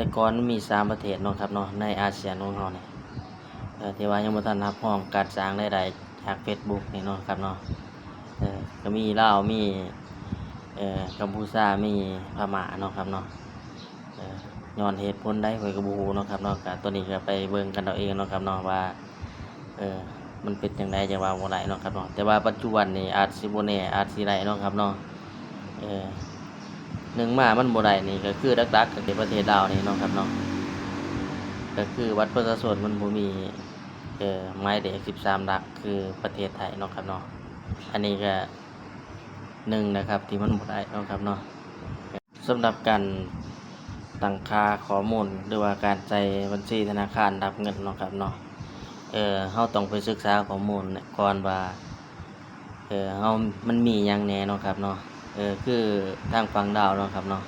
แต่ก่อนมีสามประเทศเนาะครับเนาะในอาเซียนของเราเนี่ยเที่ว่ายังบ่ทันรับรองการสร้างรายได้จาก Facebook นี่เนาะครับเนาะเออก็มีลาวมีเอ่อกัมพูชามีพม่าเนาะครับเนาะเออย้อนเหตุผลใดข้อยก็บ่ฮู้เนาะครับเนาะก็ตัวนี้ก็ไปเบิ่งกันเอาเองเนาะครับเนาะว่าเออมันเป็นจังไดจังว่าบ่ได้เนาะครับเนาะแต่ว่าปัจจุบันนี้อาจสิบ่แน่อาจสิได้เนาะครับเนาะเออ หนึ่งมามันบ่ได้นี่ก็คือดักๆก็คือประเทศลาวนี่เนาะครับเนาะก็คือวัดประชาชนมันบ่มีเอ่อหมายเลข13หลักคือประเทศไทยเนาะครับเนาะอันนี้ก็หนึ่งนะครับที่มันบ่ได้เนาะครับเนาะสำหรับการตั้งค่าข้อมูลหรือว่าการใช้บัญชีธนาคารรับเงินเนาะครับเนาะเออเฮาต้องไปศึกษาข้อมูลก่อนว่าเออเฮามันมีหยังแน่เนาะครับเนาะ เออคือทางฝั่งดาวเนาะครับเนาะ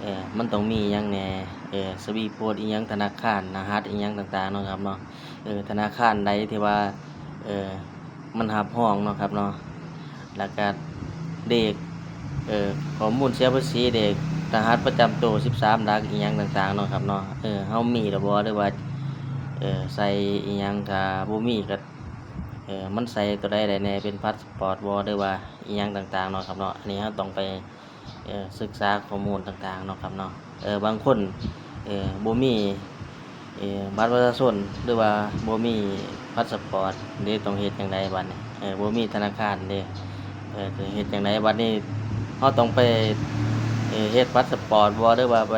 เออมันต้องมียังแหน่เออสวีโพดอีหยังธนาคารรหัสอีหยังต่างๆเนาะครับเนาะเออธนาคารใดที่ว่าเออมันหับห้องเนาะครับเนาะแล้วก็เด็กเออข้อมูลเสียภาษีเด็กรหัสประจำตัว13หลักอีหยังต่างๆเนาะครับเนาะเออเฮามีหรือบ่หรือว่าเออใส่อีหยังถ้าบ่มีก็ เออมันใส่ตัวใดได้แหน่เป็นพาสปอร์ตบ่หรือว่าอีหยังต่างๆเนาะครับเนาะอันนี้เราต้องไปเออศึกษาข้อมูลต่างๆเนาะครับเนาะเออบางคนเออบ่มีเออบัตรประชาชนหรือว่าบ่มีพาสปอร์ตเด้ต้องเฮ็ดจังไดบัดนี้เออบ่มีธนาคารเด้เออจะเฮ็ดจังไดบัดนี้เราต้องไปเออเฮ็ดพาสปอร์ตบ่หรือว่าไป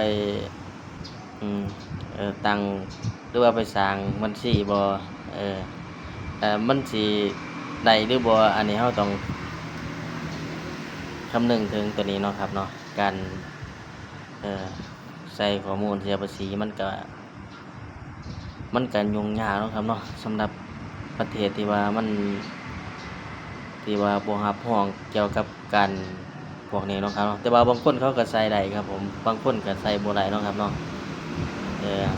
อืมเออตั้งหรือว่าไปสร้างบัญชีบ่เออ เอ่อมันสิได้หรือบ่อันนี้เราต้องคำนึงถึงตัวนี้เนาะครับเนาะการเอ่อใส่ข้อมูลเสียภาษีมันก็มันก็ยุ่งยากเนาะครับเนาะสำหรับประเทศที่ว่ามันที่ว่าบ่รับรองเกี่ยวกับการพวกนี้เนาะครับเนาะแต่ว่าบางคนเขาก็ใส่ได้ครับผมบางคนก็ใส่บ่ได้เนาะครับเนาะเออ